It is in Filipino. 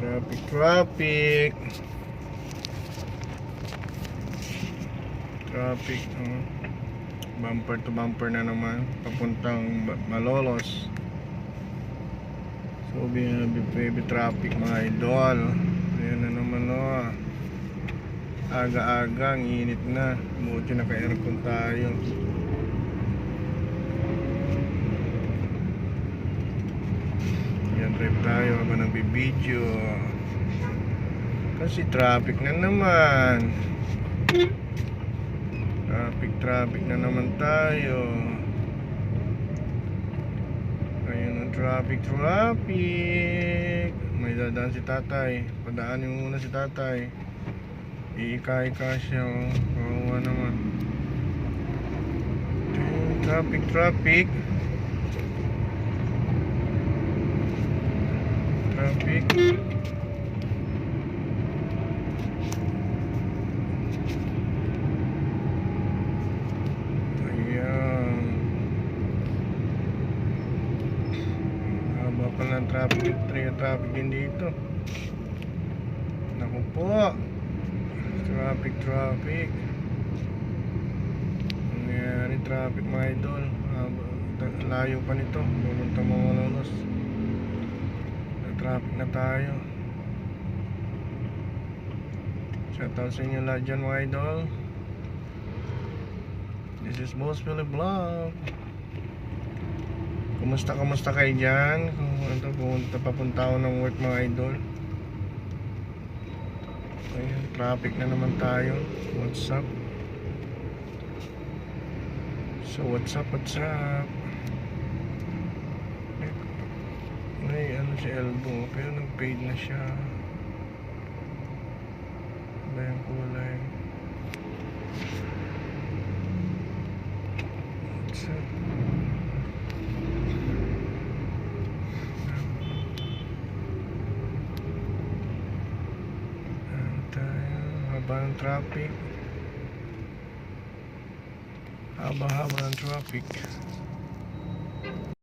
Traffic, traffic. Traffic. oh. Bumper to bumper na naman. Papuntang Malolos. So, baby, baby traffic mga idol. Ayan na naman oh. Aga-aga, ang init na. Buti naka-aircon tayo. Drive tayo habang nagbibideo. Kasi traffic na naman. Traffic, traffic na naman tayo. Ayun ang traffic, traffic. May dadaan si tatay. Padaanin muna si tatay. Iika-ika siya. Oh. Kawawa naman. Traffic, traffic. Traffic. Ayan. Haba pa ng traffic, tra- traffic din dito. Naku po. Traffic, traffic. Nangyayari traffic mga idol. Layo pa nito. Pumunta. Traffic na tayo. Shoutout sa inyo lahat dyan mga idol. This is Boss Philip Vlog. Kumusta, kumusta kayo dyan? Kung ano, pumunta, papunta ako ng work mga idol. Ayun, traffic na naman tayo. What's up? So, what's up, what's up? May, ano si Elbow, pero nag-paid na siya. Ba yung kulay? What's up? Ano? Haba ng traffic. Haba-haba ng traffic.